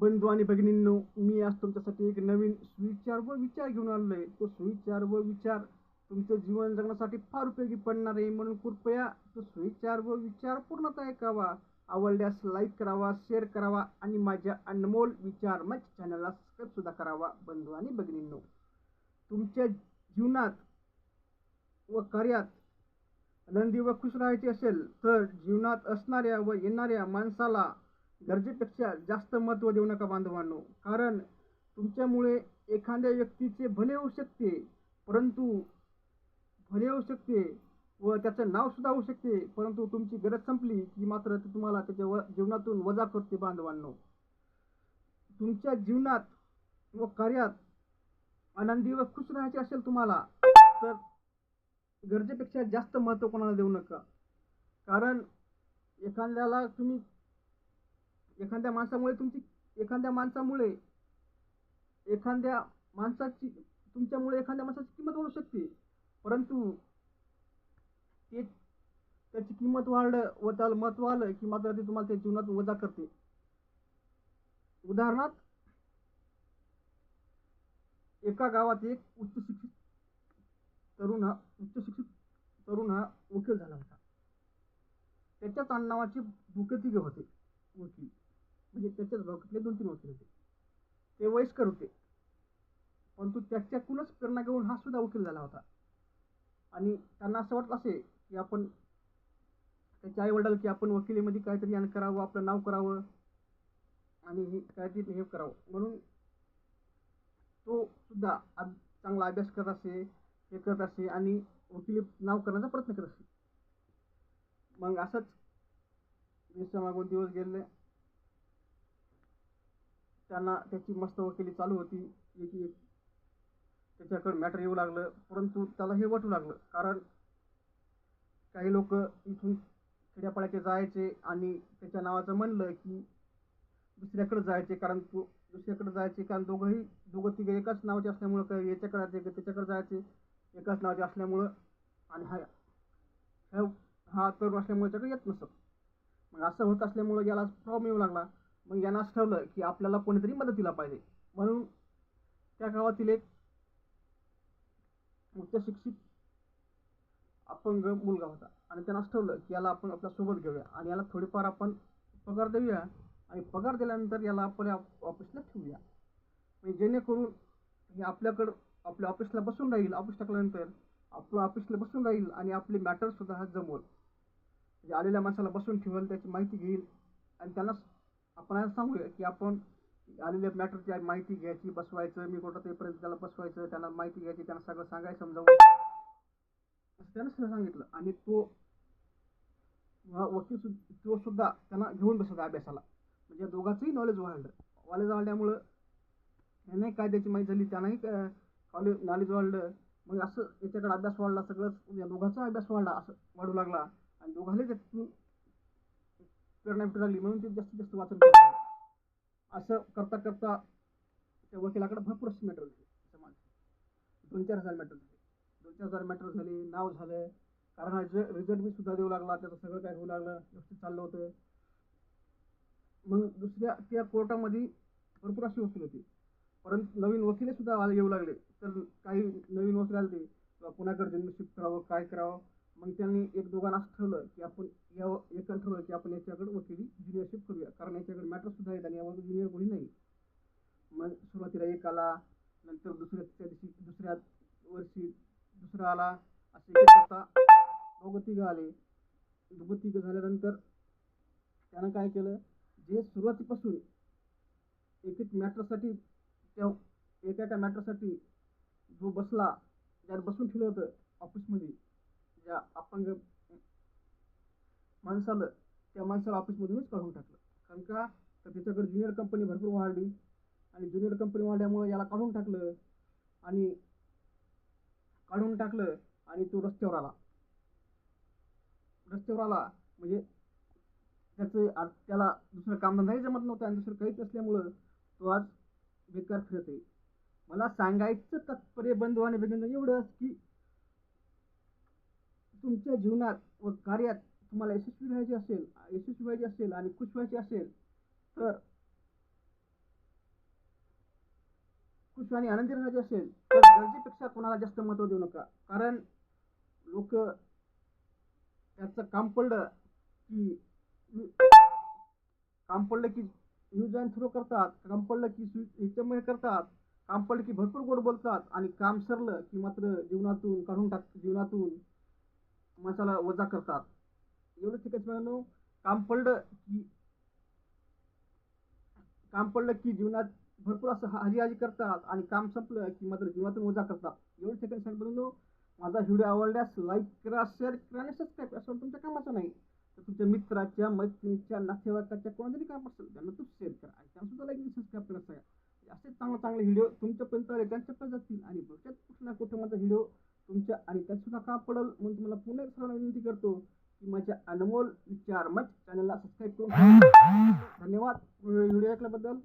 बंधू आणि भगिनींनो मी आज तुमच्यासाठी एक नवीन सुविचार व विचार घेऊन आलो आहे तो सुविचार व विचार तुमचं जीवन जगण्यासाठी फार उपयोगी पडणार आहे. म्हणून कृपया तो सुविचार व विचार पूर्णतः ऐकावा. आवडल्यास लाईक करावा शेअर करावा आणि माझ्या अनमोल विचार मच चॅनलला सबस्क्राईबसुद्धा करावा बंधू आणि भगिनींनो. तुमच्या जीवनात व कार्यात आनंदी व खुश राहायचे असेल तर जीवनात असणाऱ्या व येणाऱ्या माणसाला गरजेपेक्षा जास्त महत्त्व देऊ नका बांधवांनो. कारण तुमच्यामुळे एखाद्या व्यक्तीचे भले होऊ शकते परंतु भले होऊ शकते व त्याचं नावसुद्धा होऊ शकते परंतु तुमची गरज संपली की मात्र ते तुम्हाला त्याच्या व जीवनातून वजा करते बांधवांनो. तुमच्या जीवनात व कार्यात आनंदी व खुश राहायचे असेल तुम्हाला तर गरजेपेक्षा जास्त महत्त्व कोणाला देऊ नका. कारण एखाद्याला तुम्ही एखाद्या माणसामुळे तुमची एखाद्या माणसामुळे एखाद्या माणसाची तुमच्यामुळे एखाद्या माणसाची किंमत वाढू शकते. परंतु ते त्याची किंमत वाढलं व त्याला महत्त्व आलं की मात्र ते तुम्हाला त्या जीवनात वजा करते. उदाहरणार्थ एका गावात एक उच्च शिक्षित तरुण हा उच्च शिक्षित तरुण हा वकील झाला होता. त्याच्याच नावाचे भुके होते. वकील. म्हणजे त्याच्याच भागातले दोन तीन वकील होते. ते वयस्कर होते. परंतु त्याच्याकडूनच प्रेरणा घेऊन हा सुद्धा वकील झाला होता. आणि त्यांना असं वाटलं असे की आपण त्याच्या आई वडील की आपण वकिलीमध्ये काहीतरी यान करावं आपलं नाव करावं. आणि हे काहीतरी हे करावं. म्हणून तो सुद्धा अब चांगला अभ्यास करत असे हे करत असे आणि वकिली नाव करण्याचा प्रयत्न करत असे. मग असंच दिवसामागून दिवस गेले. त्यांना त्याची मस्त वकिली चालू होती. एक एक त्याच्याकडं मॅटर येऊ लागलं. परंतु त्याला हे वाटू लागलं. कारण काही लोक इथून खेड्यापाड्याचे जायचे आणि त्याच्या नावाचं म्हणलं की दुसऱ्याकडं जायचे कारण तो दुसऱ्याकडे जायचे कारण दोघंही दोघं तिघं एकाच नावाचे असल्यामुळं काही याच्याकडे जायचे त्याच्याकडे जायचे. एकाच नावाचे असल्यामुळं आणि हा हा हा तरुण असल्यामुळे त्याकडे येत नसत. मग असं होत असल्यामुळं याला प्रॉब्लेम येऊ लागला. मग यांना असं ठरवलं की आपल्याला कोणीतरी मदतीला पाहिजे. म्हणून त्या गावातील एक उच्च शिक्षित अपंग मुलगा होता. आणि त्यांना असं ठरवलं की याला आपण आपल्यासोबत घेऊया. आणि याला थोडीफार आपण पगार देऊया आणि पगार दिल्यानंतर याला आपल्या ऑफिसला ठेवूया. म्हणजे जेणेकरून हे आपल्याकडं आपल्या ऑफिसला बसून राहील. ऑफिस टाकल्यानंतर आपलं ऑफिसला बसून राहील आणि आपले मॅटरसुद्धा हा जमवल. म्हणजे आलेल्या माणसाला बसून ठेवेल त्याची माहिती घेईल आणि त्यांना आपण असं सांगूया की आपण आलेल्या मॅटरची माहिती घ्यायची बसवायचं मी कुठं तेपर्यंत त्याला बसवायचं त्यांना माहिती घ्यायची त्यांना सगळं सांगायचं समजावून. असं त्यानं सगळं सांगितलं. आणि तो वकील सुद्धा तो सुद्धा त्यांना घेऊन बसत अभ्यासाला. म्हणजे दोघांचंही नॉलेज वाढलं. नॉलेज वाढल्यामुळं यांनाही कायद्याची माहिती झाली त्यांनाही कॉलेज नॉलेज वाढलं. मग असं याच्याकडे अभ्यास वाढला सगळंच या दोघांचा अभ्यास वाढला असं वाढू लागला. आणि दोघांनी त्यातून प्रेरणा भेटू लागली म्हणून ते जास्तीत जास्त वाचन असं करता करता त्या वकिलाकडे भरपूर असे मॅटर झाले समाज दोन चार हजार मॅटर झाले. दोन चार हजार मॅटर झाले नाव झालं. कारण हा रिझल्ट मी सुद्धा देऊ लागला त्याचं सगळं काय होऊ लागलं व्यवस्थित चाललं होतं. मग दुसऱ्या त्या कोर्टामध्ये भरपूर अशी वकील होती. परंतु नवीन वकील सुद्धा येऊ लागले. तर काही नवीन वकील आले ते. किंवा कुणाकडे शिफ्ट करावं काय करावं मग त्यांनी एक दोघांना असं ठरवलं की आपण या एकानं ठरवलं की आपण याच्याकडे वकिली ज्युनियरशिप करूया. कारण याच्याकडे मॅटर सुद्धा आहेत आणि यावर ज्युनियर कोणी नाही. मग सुरुवातीला एक आला नंतर दुसऱ्या त्या दिवशी दुसऱ्या वर्षी दुसरा आला असे एक करता दोघं तिघं आले. दोघं तिघं झाल्यानंतर त्यानं काय केलं? जे सुरुवातीपासून एक एक मॅटरसाठी त्या एका एका मॅटरसाठी जो बसला ज्याला बसून ठेवलं होतं ऑफिसमध्ये ज्या अपंग माणसाला त्या माणसाला ऑफिसमधूनच काढून टाकलं. कारण का? तर त्याच्याकडे ज्युनियर कंपनी भरपूर वाढली. आणि ज्युनियर कंपनी वाढल्यामुळे याला काढून टाकलं आणि काढून टाकलं आणि तो रस्त्यावर आला. रस्त्यावर आला म्हणजे त्याचं त्याला दुसरं कामधंदाही जमत नव्हतं आणि दुसरं काहीच नसल्यामुळं तो आज बेकार फिरत आहे. मला सांगायचं तात्पर्य बंधू आणि भगिनी एवढंच की तुमच्या जीवनात व कार्यात तुम्हाला यशस्वी व्हायचे असेल यशस्वी व्हायचे असेल आणि खुश व्हायचे असेल तर खुश आणि आनंदी राहायचे असेल तर गरजेपेक्षा कोणाला जास्त महत्त्व देऊ नका. कारण लोक त्याचं काम पडलं की काम पडलं की न्यूज अँड थ्रो करतात काम पडलं की याच्यामुळे करतात काम पडलं की भरपूर गोड बोलतात आणि काम सरलं की मात्र जीवनातून काढून टाक जीवनातून मसाला वजा करतात. एवढं शिकायचं मिळालं काम पडलं की काम पडलं की जीवनात भरपूर असं हाजी हाजी करतात आणि काम संपलं की मात्र जीवनातून वजा करतात. एवढं सेकंड सांगितलं माझा व्हिडिओ आवडल्यास लाईक करा शेअर करा आणि सबस्क्राईब असं तुमच्या कामाचं नाही. तर तुमच्या मित्राच्या मैत्रिणीच्या नातेवाईकाच्या कोणातरी काम असेल त्यांना तू शेअर करा आणि त्यांना सुद्धा लाईक सबस्क्राईब करा सगळ्या. असे चांगले चांगले व्हिडिओ तुमच्यापर्यंत आले त्यांच्यापर्यंत जातील आणि भविष्यात कुठे ना कुठे माझा व्हिडिओ तुमच्या आणि त्यात सुद्धा काम म्हणून तुम्हाला पुन्हा एक सर्वांना विनंती करतो की माझ्या अनमोल विचार मच चॅनलला सबस्क्राईब करून धन्यवाद. व्हिडिओ ऐकल्याबद्दल.